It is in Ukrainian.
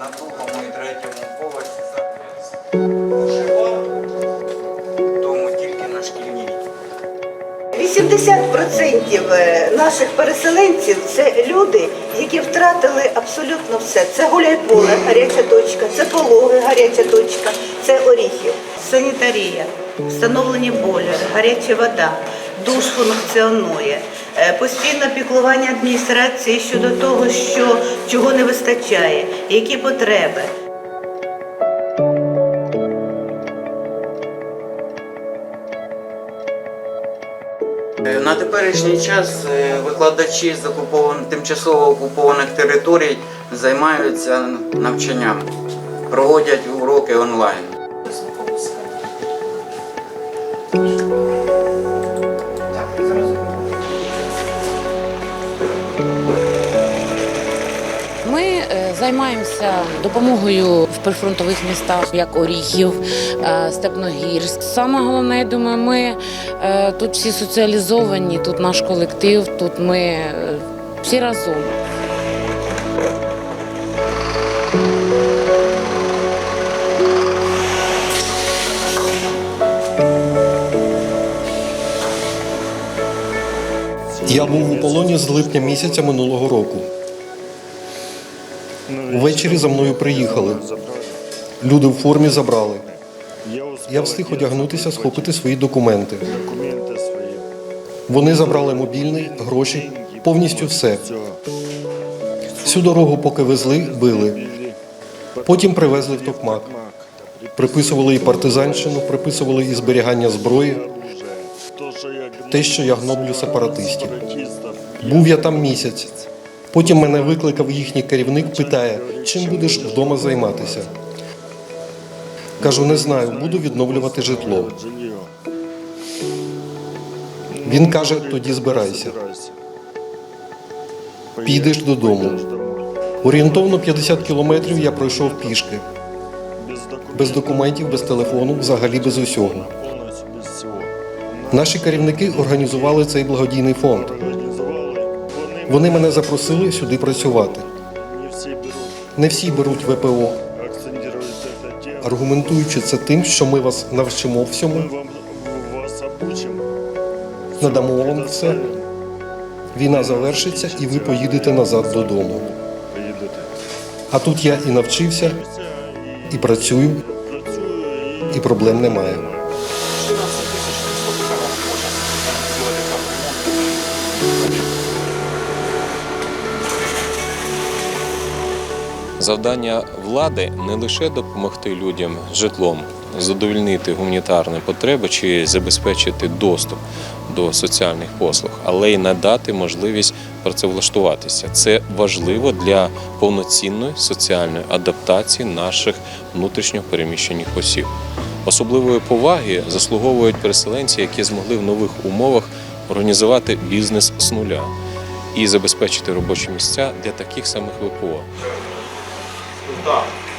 на другому і третьому поверсі закрилися. Тому тільки на шкільній. 80% е, наших переселенців це люди, які втратили абсолютно все. Це гуляйполе, гаряча точка, це пологи, гаряча точка, це оріхів, санітарія, встановлені бойлери, гаряча вода, душ функціонує, постійне піклування адміністрації щодо того, що чого не вистачає, які потреби. Е, На теперішній час е, викладачі з окупованих тимчасово окупованих територій займаються навчанням, проводять уроки онлайн. Займаємося допомогою в прифронтових містах, як Оріхів, е, Степногірськ. Саме головне, я думаю, ми е, тут всі соціалізовані, тут наш колектив, тут ми е, всі разом. Я був у полоні з липня місяця минулого року. Ввечері за мною приїхали. Люди в формі забрали. Я встиг одягнутися, схопити свої документи. Вони забрали мобільний, гроші, повністю все. Всю дорогу, поки везли, били. Потім привезли в Токмак. Приписували і партизанщину, приписували і зберігання зброї. Те, що я гноблю сепаратистів. Був я там місяць. Потім мене викликав їхній керівник, питає, чим будеш вдома займатися. Кажу, не знаю, буду відновлювати житло. Він каже, тоді збирайся. Підеш додому. Орієнтовно 50 кілометрів я пройшов пішки. Без документів, без телефону, взагалі без усього. Наші керівники організували цей благодійний фонд. Вони мене запросили сюди працювати. не всі беруть, ВПО, аргументуючи це тим, що ми вас навчимо всьому, надамо вам все. Війна завершиться, і ви поїдете назад додому. А тут я і навчився, і працюю, і проблем немає. Завдання влади не лише допомогти людям житлом, задовольнити гуманітарні потреби чи забезпечити доступ до соціальних послуг, але й надати можливість працевлаштуватися. Це важливо для повноцінної соціальної адаптації наших внутрішньо переміщених осіб. Особливої поваги заслуговують переселенці, які змогли в нових умовах організувати бізнес з нуля і забезпечити робочі місця для таких самих ВПО. 不知道。